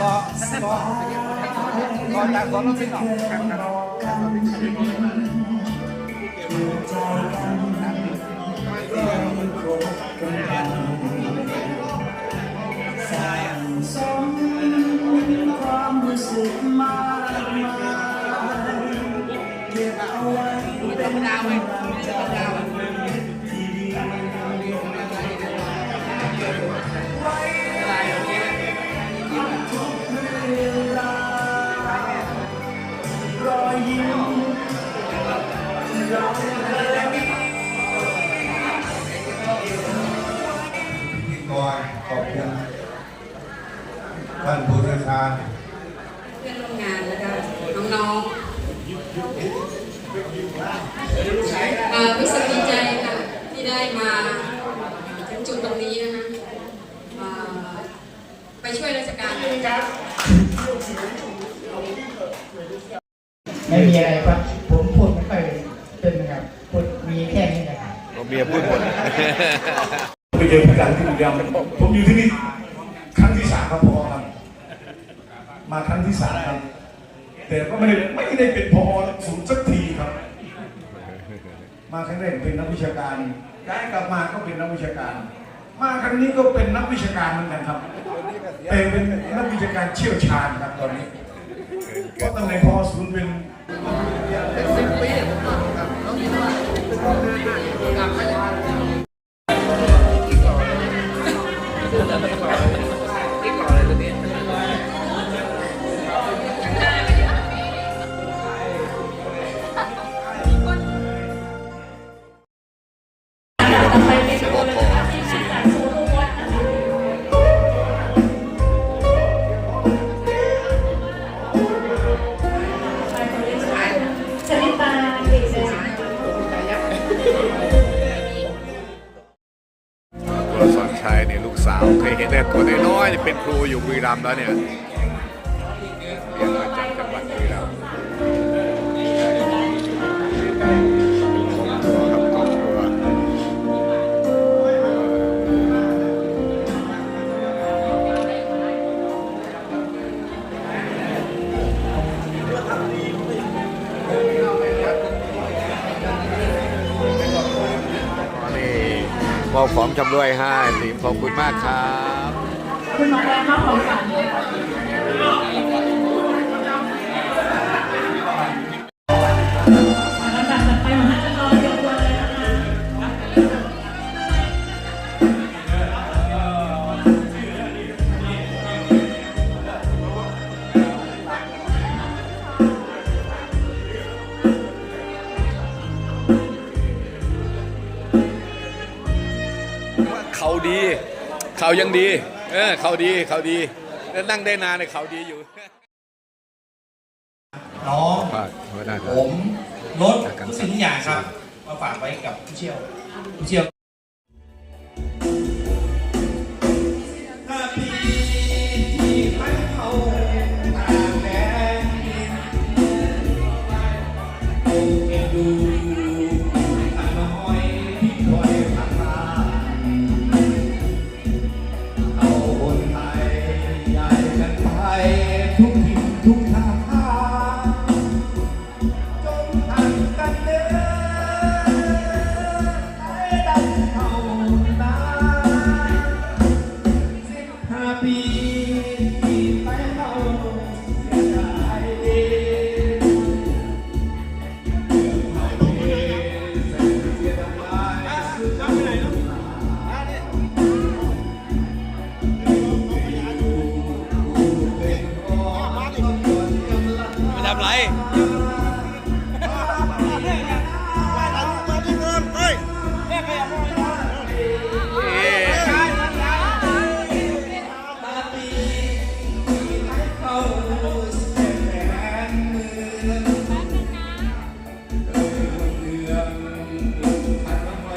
ต่อต่อต่ากสอนเราเป็นหรอกครับครับสมความรู้สึกมากมายเก็บเอาไว้เป็นกำลังใจที่ ท่านผู้เชี่ยวชาญเพื่อนร่วมงานแล้วก็น้องๆเอ่อรู้สึกดีใจค่ะที่ได้มาถึงจุดตรงนี้นะคะเอ่อไปช่วยราชการไม่มีอะไรครับผมพูดไม่ค่อยเป็นนะครับพูดมีแค่นี้นะครับเบียร์พูดหมดไปเจอพระอาจารย์ที่บุรีรัมย์ผมอยู่ที่นี่ครั้งที่สามครับพอครับ มาครั้งที่สามครับ แต่ก็ไม่ได้ไม่ได้เป็นพอศูนย์สักทีครับ มาครั้งแรกเป็นนักวิชาการย้ายกลับมาก็เป็นนักวิชาการ มาครั้งนี้ก็เป็นนักวิชาการเหมือนกันครับแต่เป็นนักวิชาการเชี่ยวชาญครับตอนนี้เพราะตำแหน่งพอศูนย์เป็น รสอนชัยเนี่ยลูกสาวเคยเห็นแต่ตัวน้อยๆเนี่ยเป็นครูอยู่บุรีรัมย์แล้วเนี่ยเรียนมาจ ของจำรวยให้สิขอบคุณมากครับ คุณหมอแอนมอบของขวั เขาดีเขายังดี เออเขาดีเขาดีแล้วนั่งได้นานเลยเขาดีอยู่ น้องฝากไว้ได้คผรับมรถทุกสิ่งทุกอย่างครับ มาฝากไว้กับผู้เชี่ยวผู้เชี่ยว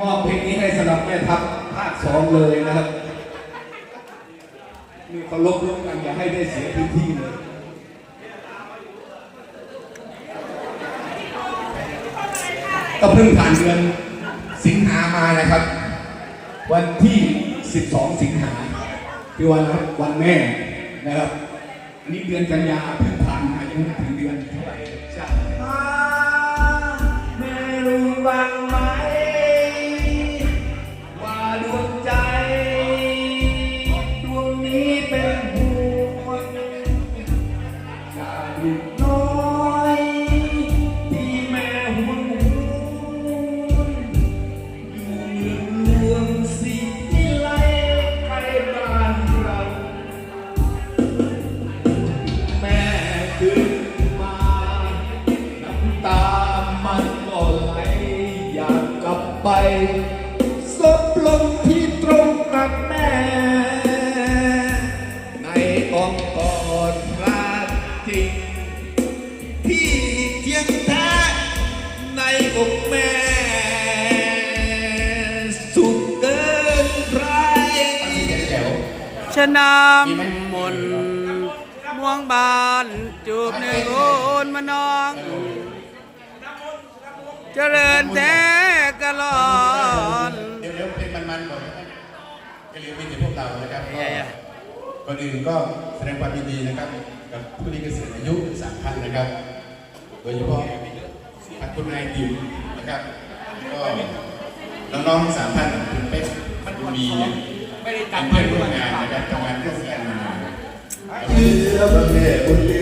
มอบเพลงนี้ให้สำหรับแม่ทัพภาคสองเลยนะครับนี่เคารพร่วมกันอย่าให้ได้เสียพื้นที่เลยก็เพิ่งผ่านเดือนสิงหามานะครับ วันที่ 12 สิงหาคือวันวันแม่นะครับ อันนี้เดือนกันยาเพิ่งผ่านมายังไม่ถึงเดือนเท่าไหร่ ซบลงที่ตรงกับแม่ ในอ้อมกอดรักจริงที่เทียงแท้ในอกแม่สุขเกินใครชนำมนต์ม่วงบานจูบในโคนมานอง เจริญแท้กะลอ อย่าลืมมีถึงพวกเรานะครับก็ก่อนอื่นก็แสดงความยินดีนะครับ กับผู้ที่เกษียณอายุสามท่านนะครับ โดยเฉพาะท่านคุณนายดิวนะครับก็น้องๆสามท่านคุณเป๊กคุณมีเนี่ยเป็นเพื่อนร่วมงานนะครับทำงานร่วมกันมาเชื่อว่าแม่คนเดี